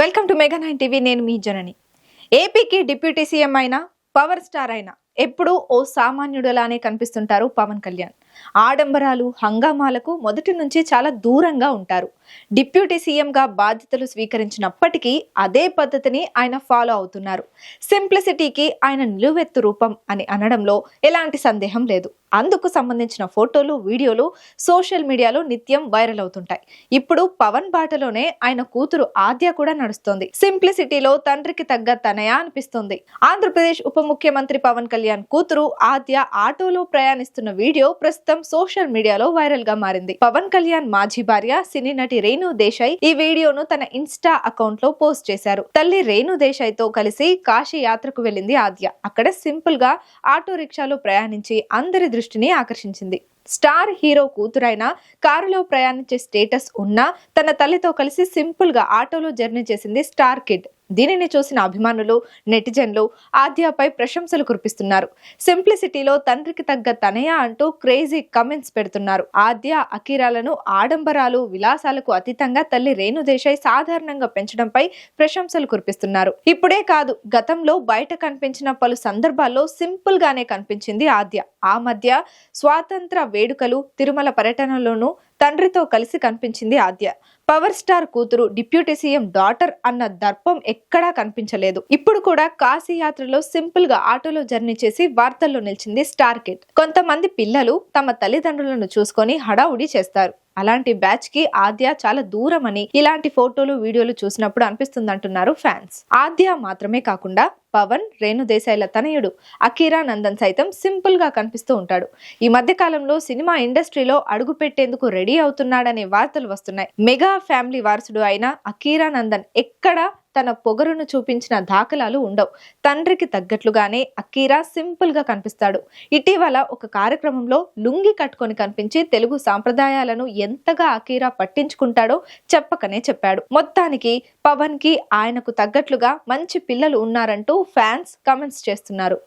Welcome to mega nine TV నేను మీ జనని. ఏపీకి డిప్యూటీ సీఎం అయినా పవర్ స్టార్ అయిన ఎప్పుడూ ఓ సామాన్యుడులానే కనిపిస్తుంటారు పవన్ కళ్యాణ్. ఆడంబరాలు హంగామాలకు మొదటి నుంచి చాలా దూరంగా ఉంటారు. డిప్యూటీ సీఎంగా బాధ్యతలు స్వీకరించినప్పటికీ అదే పద్ధతిని ఆయన ఫాలో అవుతున్నారు. సింప్లిసిటీకి ఆయన నిలువెత్తు రూపం అని అనడంలో ఎలాంటి సందేహం లేదు. అందుకు సంబంధించిన ఫోటోలు వీడియోలు సోషల్ మీడియాలో నిత్యం వైరల్ అవుతుంటాయి. ఇప్పుడు పవన్ బాటలోనే ఆయన కూతురు ఆద్య కూడా నడుస్తోంది. సింప్లిసిటీలో తండ్రికి తగ్గ తనయా అనిపిస్తుంది. ఆంధ్రప్రదేశ్ ఉప ముఖ్యమంత్రి పవన్ కళ్యాణ్ కూతురు ఆద్య ఆటోలో ప్రయాణిస్తున్న వీడియో ప్రస్తుతం సోషల్ మీడియాలో వైరల్గా మారింది. పవన్ కళ్యాణ్ మాజీ భార్య సినీ నటి రేణు దేశాయ్ ఈ వీడియోను తన ఇన్స్టా అకౌంట్లో పోస్ట్ చేశారు. తల్లి రేణు దేశాయ్తో కలిసి కాశీ యాత్రకు వెళ్ళింది ఆద్య. అక్కడ సింపుల్గా ఆటో రిక్షాలో ప్రయాణించి అందరి దృష్టిని ఆకర్షించింది. స్టార్ హీరో కూతురైన కారులో ప్రయాణించే స్టేటస్ ఉన్నా తన తల్లితో కలిసి సింపుల్గా ఆటోలో జర్నీ చేసింది స్టార్ కిడ్. దీనిని చూసిన అభిమానులు నెటిజన్లు ఆద్యపై ప్రశంసలు కురిపిస్తున్నారు. సింప్లిసిటీలో తండ్రికి తగ్గ తనయ అంటూ క్రేజీ కమెంట్స్ పెడుతున్నారు. ఆద్య అకీరాలను ఆడంబరాలు విలాసాలకు అతీతంగా తల్లి రేణు దేశాయ్ సాధారణంగా పెంచడంపై ప్రశంసలు కురిపిస్తున్నారు. ఇప్పుడే కాదు గతంలో బయట కనిపించిన పలు సందర్భాల్లో సింపుల్ గానే కనిపించింది ఆద్య. ఆ మధ్య స్వాతంత్ర వేడుకలు తిరుమల పర్యటనలోనూ తండ్రితో కలిసి కనిపించింది ఆద్య. పవర్ స్టార్ కూతురు డిప్యూటీ సీఎం డాటర్ అన్న దర్పం ఎక్కడా కనిపించలేదు. ఇప్పుడు కూడా కాశీ యాత్రలో సింపుల్గా ఆటోలో జర్నీ చేసి వార్తల్లో నిలిచింది స్టార్ కిట్ కొంతమంది పిల్లలు తమ తల్లిదండ్రులను చూసుకొని హడావుడి చేస్తారు. అలాంటి బ్యాచ్కి ఆద్య చాలా దూరం అని ఇలాంటి ఫోటోలు వీడియోలు చూసినప్పుడు అనిపిస్తుంది అంటున్నారు ఫ్యాన్స్ ఆద్య మాత్రమే కాకుండా పవన్ రేణు దేశాయ్ల తనయుడు అకీరా నందన్ సైతం సింపుల్గా కనిపిస్తూ ఉంటాడు. ఈ మధ్య కాలంలో సినిమా ఇండస్ట్రీలో అడుగు పెట్టేందుకు రెడీ అవుతున్నాడనే వార్తలు వస్తున్నాయి. మెగా ఫ్యామిలీ వారసుడు అయిన అకీరా నందన్ ఎక్కడ తన పొగరును చూపించిన దాఖలాలు ఉండవు. తండ్రికి తగ్గట్లుగానే అకీరా సింపుల్గా కనిపిస్తాడు. ఇటీవల ఒక కార్యక్రమంలో లుంగి కట్టుకొని కనిపించి తెలుగు సాంప్రదాయాలను ఎంతగా అకీరా పట్టించుకుంటాడో చెప్పకనే చెప్పాడు. మొత్తానికి పవన్కి ఆయనకు తగ్గట్లుగా మంచి పిల్లలు ఉన్నారంటూ ఫ్యాన్స్ కమెంట్స్ చేస్తున్నారు.